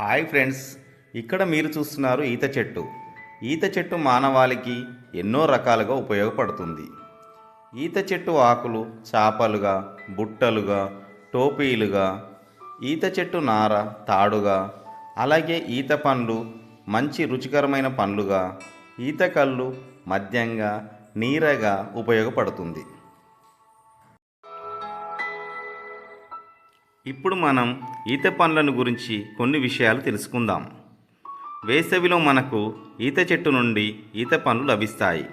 Hi friends ఇక్కడ మీరు చూస్తున్నారు ఈత చెట్టు. ఈత చెట్టు మానవాళికి ఎన్నో రకాలుగా ఉపయోగపడుతుంది. ఈత చెట్టు ఆకులు చాపలుగా బుట్టలుగా టోపీలుగా ఈత చెట్టు నార తాడుగా అలాగే ఈత పండ్లు మంచి రుచికరమైన పండ్లుగా ఈత కళ్ళు మద్యంగా నీరగా ఉపయోగపడుతుంది. ఇప్పుడు మనం ఈత పండ్లను గురించి కొన్ని విషయాలు తెలుసుకుందాం. వేసవిలో మనకు ఈత చెట్టు నుండి ఈత పండ్లు లభిస్తాయి.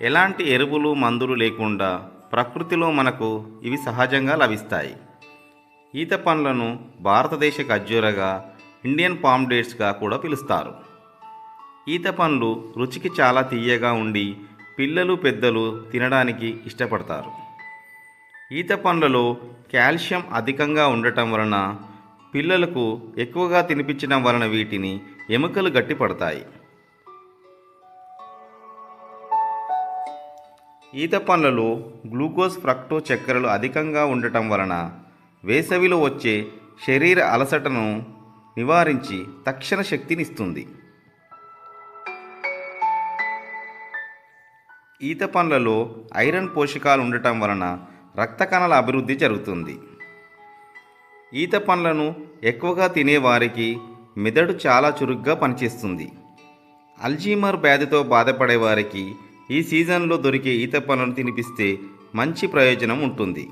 ఎలాంటి ఎరువులు మందులు లేకుండా ప్రకృతిలో మనకు ఇవి సహజంగా లభిస్తాయి. ఈత పండ్లను భారతదేశ ఖర్జూరగా ఇండియన్ పామ్ డేట్స్గా కూడా పిలుస్తారు. ఈత పండ్లు రుచికి చాలా తీయగా ఉండి పిల్లలు పెద్దలు తినడానికి ఇష్టపడతారు. ఈత పండ్లలో కాల్షియం అధికంగా ఉండటం వలన పిల్లలకు ఎక్కువగా తినిపించడం వలన వీటిని ఎముకలు గట్టిపడతాయి. ఈత పండ్లలో గ్లూకోజ్ ఫ్రక్టో చక్కెరలు అధికంగా ఉండటం వలన వేసవిలో వచ్చే శరీర అలసటను నివారించి తక్షణ శక్తినిస్తుంది. ఈత పండ్లలో ఐరన్ పోషకాలు ఉండటం వలన రక్త కణాల అభివృద్ధి జరుగుతుంది. ఈత పండ్లను ఎక్కువగా తినేవారికి మెదడు చాలా చురుగ్గా పనిచేస్తుంది. అల్జీమర్ వ్యాధితో బాధపడే వారికి ఈ సీజన్లో దొరికే ఈత పండ్లను తినిపిస్తే మంచి ప్రయోజనం ఉంటుంది.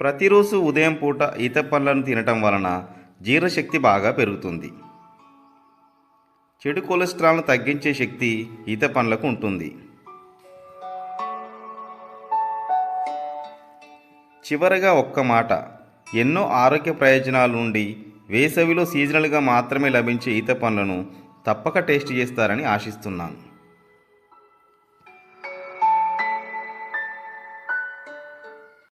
ప్రతిరోజు ఉదయం పూట ఈత పండ్లను తినటం వలన జీర్ణశక్తి బాగా పెరుగుతుంది. చెడు కొలెస్ట్రాల్ను తగ్గించే శక్తి ఈత పండ్లకు ఉంటుంది. చివరగా ఒక్క మాట. ఎన్నో ఆరోగ్య ప్రయోజనాల నుండి వేసవిలో సీజనల్గా మాత్రమే లభించే ఈత పండ్లను తప్పక టేస్ట్ చేస్తారని ఆశిస్తున్నాను.